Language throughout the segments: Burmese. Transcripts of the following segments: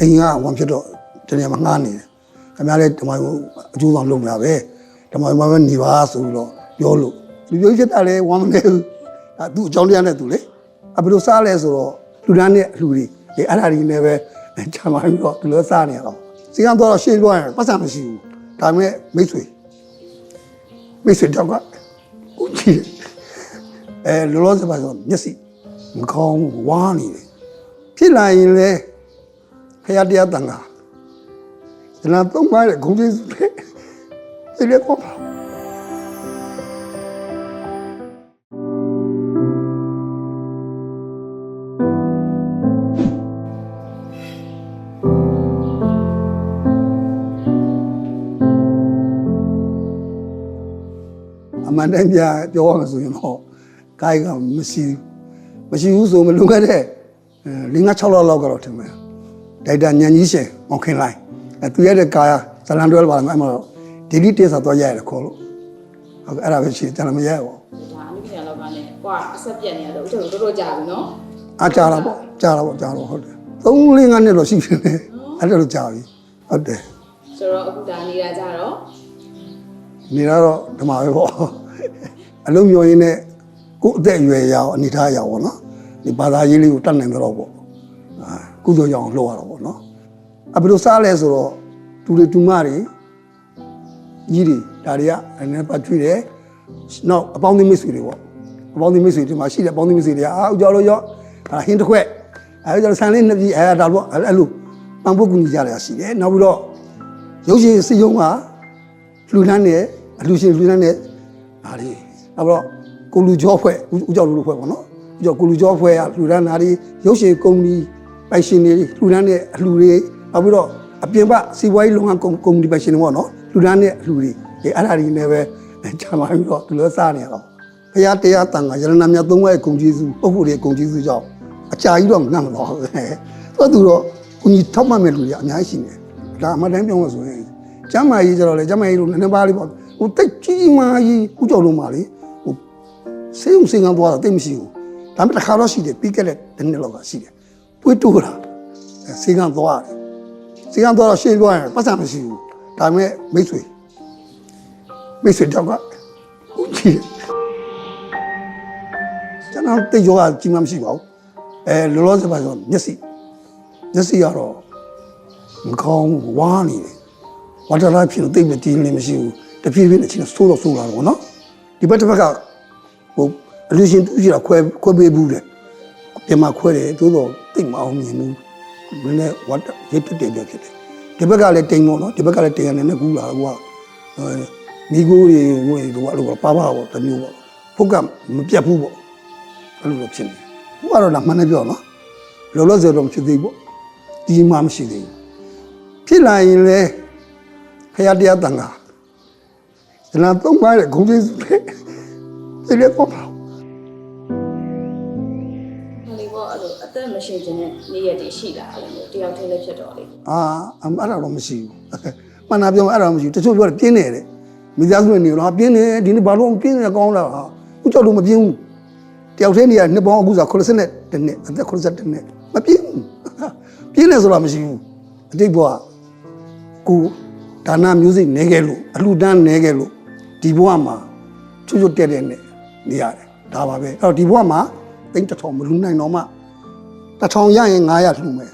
အိမ်ကဝန်ဖြစ်တော့တနေ့မှငှားနေတယ်ခင်ဗျားလည်းဓမ္မယုံအကျိုးဆောင်လုပ်နေတာပဲဓမ္မယုံမှာပဲနေပါဆိုပြီးတော့ပြောလို့လူပြောချက်တာလည်းဝန်မနေဘူးဒါသူ့အကြောင်းတရားနဲ့သူလေအဘယ်လိုစားလဲဆိုတော့လူတန်းနဲ့အလှူတွေဒီအဲ့ဒါတွေနဲ့ပဲခြံပါပြီးတော့ဒီလိုစားနေရတော့စီကံတော့ရှင်းပြောရင်ပတ်စံမရှိဘူးဒါပေမဲ့မိတ်ဆွေမိတ်ဆွေတော့ကဦးကြီးအဲလောလောဆယ်ပါဆိုမျက်စိမကောင်းဝါးနေတယ်ဖြစ်လာရင်လေ ဖရာတရားတန်ခါကျွန်တော်သုံးပါးတဲ့ဂုံကျေးဇူးတွေဒီလေပေါ့ပါအမှန်တမ်းပြပြောရမှာဆိုရင်တော့ကာယကမရှိဘူးမရှိဘူးဆိုမလုံခဲ့တဲ့၄၅6လောက်လောက်ကတော့ထင်မယ် ဒိုက်တာညံကြီးရှင်မောင်ခင်လိုင်းအဲသူရတဲ့ကာယဇလန်တွဲပါမယ်အဲ့မှာတော့ဒီလိတင်စာတော့ရရတယ်ခေါ်လို့ဟုတ်ကဲ့အဲ့ဒါပဲရှိတယ်ကျွန်တော်မရဘူးဒါအနုပညာလောကနဲ့ကွာအဆက်ပြက်နေရတော့ဦးတို့တော်တော်ကြာပြီနော်အားကြတာပေါ့ကြတာပေါ့ကြတော့ဟုတ်တယ်၃၄၅နှစ်တော့ရှိပြီလေအဲ့ဒါတော့ကြာပြီဟုတ်တယ်ဆိုတော့အခုဒါနေတာကြတော့နေတော့ဓမ္မပဲပေါ့အလုံးမျောရင်းနဲ့ကိုယ့်အသက်အရွယ်ရအောင်အနေထားရအောင်ပေါ့နော်ဒီဘာသာရေးလေးကိုတတ်နိုင်တော့ပေါ့အာ ကုသိုလ်ရအောင်လှုပ်ရတော့ပေါ့နော်အဘယ်လိုစားလဲဆိုတော့တူတွေတူမတွေကြီးတွေဒါတွေကအနေနဲ့ပတ်ထွေးတယ်နောက်အပေါင်းအသင်းမိတ်ဆွေတွေပေါ့အပေါင်းအသင်းမိတ်ဆွေတွေမှာရှိတဲ့အပေါင်းအသင်းမိတ်ဆွေတွေကအာဥကြော်လို့ရောအာဟင်းတစ်ခွက်အဲကြော်ဆန်လေးနှစ်ပြည်အဲဒါပေါ့အဲ့လိုပန်ဖို့ကူညီကြရတာရှိတယ်နောက်ပြီးတော့ရုပ်ရှင်စီယုံကလူလန်းနဲ့အလူရှင်လူလန်းနဲ့ဒါတွေနောက်တော့ကိုလူကျော်ဖွဲ့ဦးကျော်လူလူဖွဲ့ပေါ့နော်ဦးကျော်ကိုလူကျော်ဖွဲ့ကလူလန်းဓာတွေရုပ်ရှင်ကုမ္ပဏီ ပိုင်ရှင်တွေလူလန်းနဲ့အလှူတွေနောက်ပြီးတော့အပြင်ပစီးပွားရေးလုပ်ငန်းကုမ္ပဏီပိုင်ရှင်တွေပေါ့နော်လူလန်းနဲ့အလှူတွေဒီအဲ့ဒါတွေနဲ့ပဲခြံပါပြီးတော့ဒီလိုစားနေရတော့ဘုရားတရားတန်ခါရတနာမြတ်သုံးဝဲဂုံကျေးဇူးပုဂ္ဂိုလ်တွေဂုံကျေးဇူးကြောင့်အကြာကြီးတော့မနှံ့မတော့ဘူးသူကသူတော့ကိုကြီးထောက်မှတ်မဲ့လူတွေအများကြီးရှိနေတယ်ဒါအမှန်တမ်းပြောလို့ဆိုရင်ကျမ်းမာရေးကြတော့လေကျမ်းမာရေးလို့နည်းနည်းပါးလေးပေါ့ဟိုတိတ်ကြီးကြီးမားကြီးဥကြော်လုံးပါလေဟိုစေုံစင်ကန်းသွားတာတိတ်မရှိဘူးဒါပေမဲ့တစ်ခါတော့ရှိတယ်ပြီးခဲ့တဲ့တစ်နှစ်လောက်ကရှိတယ် ပွေးတိုးတာအဲစေကန်းသွားတယ်စေကန်းသွားတော့ရှင်းပြောရင်ပတ်စံမရှိဘူးဒါပေမဲ့မိတ်ဆွေမိတ်ဆွေတော့ကဦးကြီးကျွန်တော်တိတ်ရောကကြီးမှမရှိပါဘူးအဲလောလောဆယ်ပါဆိုမျက်စိမျက်စိကတော့မကောင်းဝါးနေတယ်ဝါတာလာဖြစ်လို့တိတ်မတည်နေမရှိဘူးတဖြည်းဖြည်းနဲ့ချင်းဆိုးတော့ဆိုးလာတော့နော်ဒီဘက်တစ်ဘက်ကဟိုအလူရှင်တူးကြတာခွဲခွဲပေးဘူးတဲ့ ပြန်မခွဲတယ်သို့တော့တိတ်မအောင်မြင်ဘူးမင်းနဲ့ဝါတာရစ်တက်တယ်ဖြစ်တယ်ဒီဘက်ကလည်းတိမ်တော့နော်ဒီဘက်ကလည်းတိမ်ရတယ်နဲ့ကူလာတော့ကမိကိုတွေဝေတော့အဲ့လိုပါပါပေါ့တမျိုးပေါ့ဖုတ်ကမပြတ်ဘူးပေါ့အဲ့လိုတော့ဖြစ်နေဟိုကတော့လာမှန်းနေပြောနော်လောလောဆယ်တော့မဖြစ်သေးဘူးဒီမှမရှိသေးဘူးဖြစ်လာရင်လည်းဖရာတရားတန်ခါကျွန်တော်သုံးပါးတဲ့ဂုံကျေးဇူးတွေဒီလေပေါ့ပါဟိုလေ ပေါ့အဲ့လိုအသက်မရှိခြင်းနဲ့နေ့ရက်တွေရှိလာအဲ့လိုမျိုးတယောက်တည်းလည်းဖြစ်တော့လေအာအမအဲ့ဒါတော့မရှိဘူးမှန်တာပြောအဲ့ဒါမရှိဘူးတချို့ပြောတယ်ပြင်းနေတယ်မိသားစုနဲ့နေတော့ဟာပြင်းနေဒီနေ့ဘာလို့ပြင်းနေကောင်းလားဟာဦးကျော်လို့မပြင်းဘူးတယောက်တည်းနေရနှစ်ပေါင်းအခုစား80နဲ့တနှစ်အသက်80နဲ့မပြင်းဘူးပြင်းနေဆိုတာမရှိဘူးအတိတ်ဘဝကိုဒါနမျိုးစိနေခဲ့လို့အလှတန်းနေခဲ့လို့ဒီဘဝမှာချွတ်ချွတ်တက်တက်နဲ့နေရတယ်ဒါပါပဲအဲ့တော့ဒီဘဝမှာ တိတ်တစ်ထောင်မလူနိုင်တော့မှတစ်ထောင်ရရင်900လှူမယ်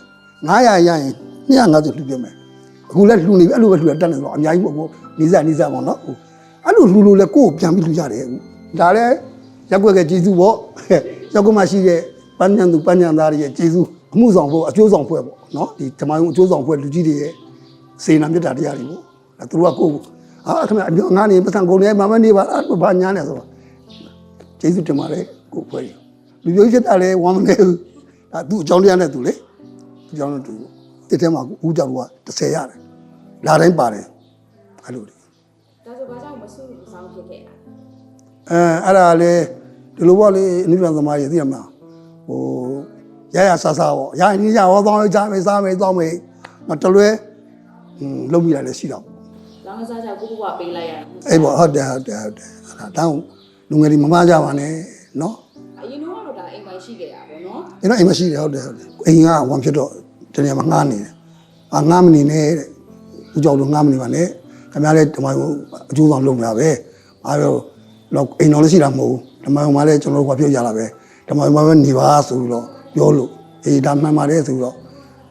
900ရရင်250လှူပြမယ်အခုလည်းလှူနေပြီအဲ့လိုပဲလှူရတတ်နေတော့အများကြီးပေါ့ကိုနေစားနေစားပေါ့နော်ဟိုအဲ့လိုလှူလို့လည်းကိုယ့်ကိုပြန်ပြီးလှူရတယ်အခုဒါလည်းရက်ွက်ကကျေးဇူးပေါ့ရက်ွက်မှာရှိတဲ့ပန်းညံသူပန်းညံသားတွေရဲ့ကျေးဇူးအမှုဆောင်ဖို့အကျိုးဆောင်ဖွဲ့ပေါ့နော်ဒီဓမ္မယုံအကျိုးဆောင်ဖွဲ့လူကြီးတွေရဲ့စေနာမြတ်တာတရားတွေပေါ့အဲသူတို့ကကိုယ့်ကိုအာခင်ဗျအပြောငါနေပတ်စံကုန်နေမမနေပါအဲ့ဘာညာနေဆိုတော့ကျေးဇူးတင်ပါတယ်ကိုဖွဲ့ရ လူမျိုးချက်တာလည်းဝမ်းမနေဘူးဒါသူ့အကြောင်းတရားနဲ့သူလေသူ့အကြောင်းနဲ့သူတစ်ထဲမှာဦးကြောင့်က30ရတယ်လာတိုင်းပါတယ်အဲ့လိုလေဒါဆိုဘာကြောင့်မဆုမဆောင်ဖြစ်ခဲ့တာအဲအဲ့ဒါလေဒီလိုပေါ့လေအနုပြန်သမားကြီးသိရမလားဟိုရရဆဆပေါ့ရရင်ရဟောသွားကြမယ်စားမယ်သွားမယ်တော့တလွဲဟွန်းလုံးမိတာလည်းရှိတော့လောင်းစားကြကိုကိုကပေးလိုက်ရတာအဲ့ပေါ့ဟုတ်တယ်ဟုတ်တယ်ဟုတ်တယ်အဲ့ဒါတောင်းလူငယ်တွေမမကြပါနဲ့နော်အရင်တော့ တော့ဒါအိမ်ပိုင်ရှိခဲ့တာပေါ့နော်ကျွန်တော်အိမ်မရှိတယ်ဟုတ်တယ်ဟုတ်တယ်အိမ်ကဝန်ဖြစ်တော့တနေ့မှငှားနေတယ်အာငားမနေနဲ့တဲ့ဦးကြောင့်တော့ငားမနေပါနဲ့ခင်ဗျားလည်းဓမ္မယုံအကျိုးဆောင်လုပ်နေတာပဲအားတော့တော့အိမ်တော်လည်းရှိတာမဟုတ်ဘူးဓမ္မယုံမှာလည်းကျွန်တော်တို့ကပြောကြတာပဲဓမ္မယုံမှာပဲနေပါဆိုပြီးတော့ပြောလို့အေးဒါမှန်ပါတယ်ဆိုတော့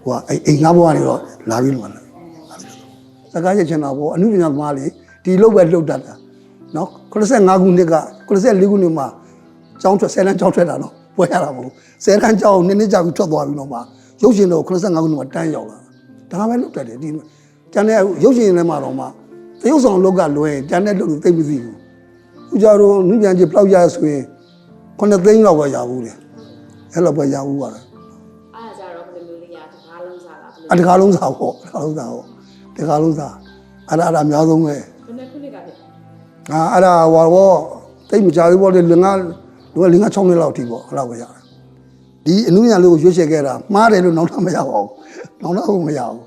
ဟိုကအိမ်အိမ်ငါးဘွားနေတော့လာပြီးလို့လာစကားချက်ချင်တာပေါ့အမှုပညာသမားလေးဒီလောက်ပဲလှုပ်တတ်တာနော်85ခုနှစ်က84ခုနှစ်မှာ ကျောင်းထွက်10လမ်းကျောင်းထွက်တာတော့ပွဲရတာမဟုတ်10လမ်းကျောင်းနည်းနည်းကြာပြီးထွက်သွားပြီးတော့မှရုပ်ရှင်တော့85ခုနှစ်မှာတန်းရောက်လာတာဒါမှပဲလှုပ်တတ်တယ်ဒီကျန်တဲ့ရုပ်ရှင်ထဲမှာတော့မှသရုပ်ဆောင်လောက်ကလွယ်ကျန်တဲ့လှုပ်လို့သိမသိဘူးဦးကြတော့နုပြန်ကြီးပလောက်ရဆိုရင်9သိန်းလောက်ပဲရဘူးလေအဲ့လိုပဲရဘူးပါလားအားကြတော့ဘယ်လိုမျိုးလေးရတကားလုံးစားလားဘယ်လိုအတကားလုံးစားပေါ့တကားလုံးစားပေါ့တကားလုံးစားအဲ့ဒါအဲ့ဒါအများဆုံးပဲဘယ်နှစ်ခုနှစ်ကဖြစ်အာအဲ့ဒါဟွာပေါ့တိတ်မကြဘူးပေါ့လေလငါ လူကလငါ6နှစ်လောက်ထိပေါ့အဲ့လောက်ပဲရတယ်ဒီအနုညာလေးကိုရွေးချယ်ခဲ့တာမှားတယ်လို့နောက်တော့မရပါဘူးနောက်တော့မရဘူး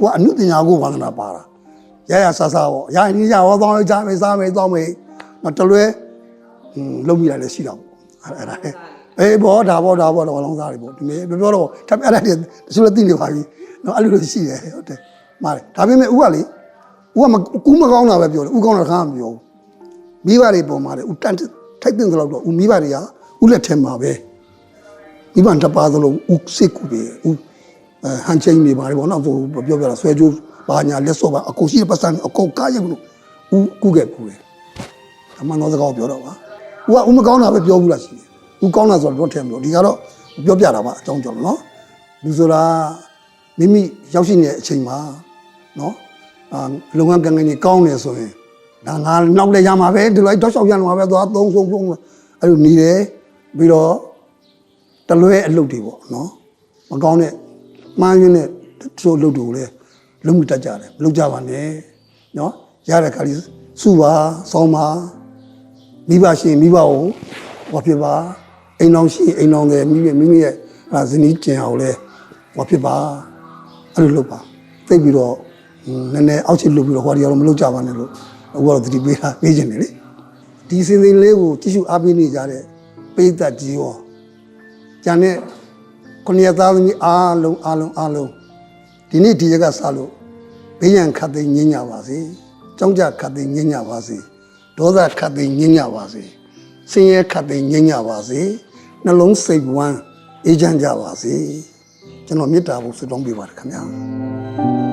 ကိုကအနုပညာကိုဝါသနာပါတာရရဆဆပေါ့ရရင်ရဟောသွားမယ်ကြားမယ်စားမယ်တောင်းမယ်မတလွဲဟွန်းလုံးမိတာလည်းရှိတော့ပေါ့အဲ့ဒါလေအေးဘောဒါဘောဒါဘောတော့လောင်းစားတွေပေါ့ဒီမေပြောတော့ထပ်အဲ့ဒါတွေတချို့လည်းသိနေပါပြီနော်အဲ့လိုလိုရှိတယ်ဟုတ်တယ်မှားတယ်ဒါပေမဲ့ဥကလေဥကမကူးမကောင်းတာပဲပြောတယ်ဥကောင်းတာခါမပြောဘူးမိဘတွေပေါ်မှာလေဦးတန် ထိုက်တဲ့တော့တော့ဦးမိဘတွေကဦးလက်ထဲမှာပဲမိဘတစ်ပါးသလုံးဦးစိတ်ကူပဲဦးအဲဟန်ချင်းနေပါလေဘောနောက်ဆိုပြောပြတာဆွဲကြိုးဘာညာလက်စောပါအကုန်ရှိတဲ့ပတ်စံအကုန်ကားရုပ်လို့ဦးကူခဲ့ကူတယ်အမှန်တော့စကားပြောတော့ပါဦးကဦးမကောင်းတာပဲပြောဘူးလားရှိတယ်ဦးကောင်းတာဆိုတော့ထဲမလို့ဒီကတော့ပြောပြတာပါအကြောင်းကြောင့်နော်လူဆိုတာမိမိရောက်ရှိနေတဲ့အချိန်မှာနော်အာလုပ်ငန်းကံကံကြီးကောင်းနေဆိုရင် ဒါငါနောက်လည်းရမှာပဲဒီလိုတော့ရှောက်ရမှာပဲသွားသုံးဆုံးဆုံးအဲ့လိုနေတယ်ပြီးတော့တလွဲအလုပ်တွေပေါ့နော်မကောင်းတဲ့မှားရင်းတဲ့တချို့အလုပ်တွေကိုလည်းလုံးမတတ်ကြတယ်မလုပ်ကြပါနဲ့နော်ရတဲ့ခါလေးစုပါဆောင်းပါမိဘရှင်မိဘကိုဟောဖြစ်ပါအိမ်တော်ရှိအိမ်တော်တယ်မိမိမိမိရဲ့အာဇနီးကျင်အောင်လဲဟောဖြစ်ပါအဲ့လိုလုပ်ပါသိပြီးတော့ဟွန်းနည်းနည်းအောက်ချစ်လုပ်ပြီးတော့ဟောဒီကတော့မလုပ်ကြပါနဲ့လို့ အခုကတော့တတိပေးတာပေးခြင်းတယ်လေဒီစင်စင်လေးကိုကြည့်ရှုအားပေးနေကြတဲ့ပိသက်ကြီးရောကျန်တဲ့ခုနှစ်ရက်သားသမီးအားလုံးအားလုံးအားလုံးဒီနေ့ဒီရက်ကစလို့ဘေးရန်ခတ်သိမ်းငင်းကြပါစေကြောင်းကြခတ်သိမ်းငင်းကြပါစေဒေါသခတ်သိမ်းငင်းကြပါစေဆင်းရဲခတ်သိမ်းငင်းကြပါစေနှလုံးစိတ်ဝမ်းအေးချမ်းကြပါစေကျွန်တော်မေတ္တာဖို့ဆုတောင်းပေးပါတယ်ခင်ဗျာ